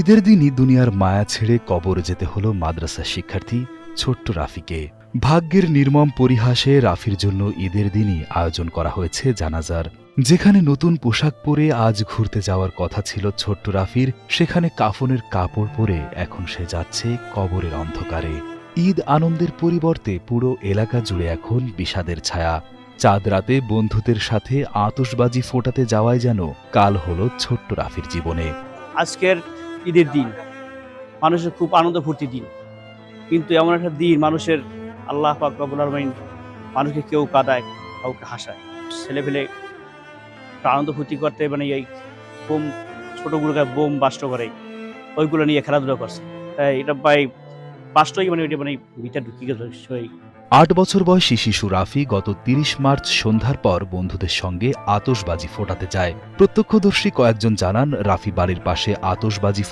ঈদের দিনই দুনিয়ার মায়া ছেড়ে কবর যেতে হলো মাদ্রাসা শিক্ষার্থী ছোট্ট রাফিকে। ভাগ্যের নির্মম পরিহাসে রাফির জন্য ঈদের দিনই আয়োজন করা হয়েছে জানাজার। যেখানে নতুন পোশাক পরে আজ ঘুরতে যাওয়ার কথা ছিল ছোট্ট রাফির, সেখানে কাফনের কাপড় পরে এখন সে যাচ্ছে কবরের অন্ধকারে। ঈদ আনন্দের পরিবর্তে পুরো এলাকা জুড়ে এখন বিষাদের ছায়া। চাঁদ রাতে বন্ধুদের সাথে আতশবাজি ফোটাতে যাওয়াই যেন কাল হলো ছোট্ট রাফির জীবনে। আজকের ঈদের দিন। মানুষের খুব আনন্দ ফুর্তি দিন। কিন্তু এমন একটা দিন মানুষের আল্লাহ পাক রব্বুল আলামিন মানুষকে কেউ কাঁদায়, কাউকে হাসায়। ছেলে ফেলে আনন্দ ফুর্তি করতে মানে এই বোম, ছোটোগুলোকে বোম বাষ্ট করে, ওইগুলো নিয়ে খেলাধুলা করছে। এটা প্রায় বাস্তবই মানে ওইটা মানে ভিতরে ঢুকিয়ে গেছে আট বছর বয়সী শিশু রাফি গত তিরিশ মার্চ সন্ধ্যার পর বন্ধুদের সঙ্গে আতশবাজি ফোটাতে যায় প্রত্যক্ষদর্শী কয়েকজন জানান, রাফি বাড়ির পাশে আতশবাজি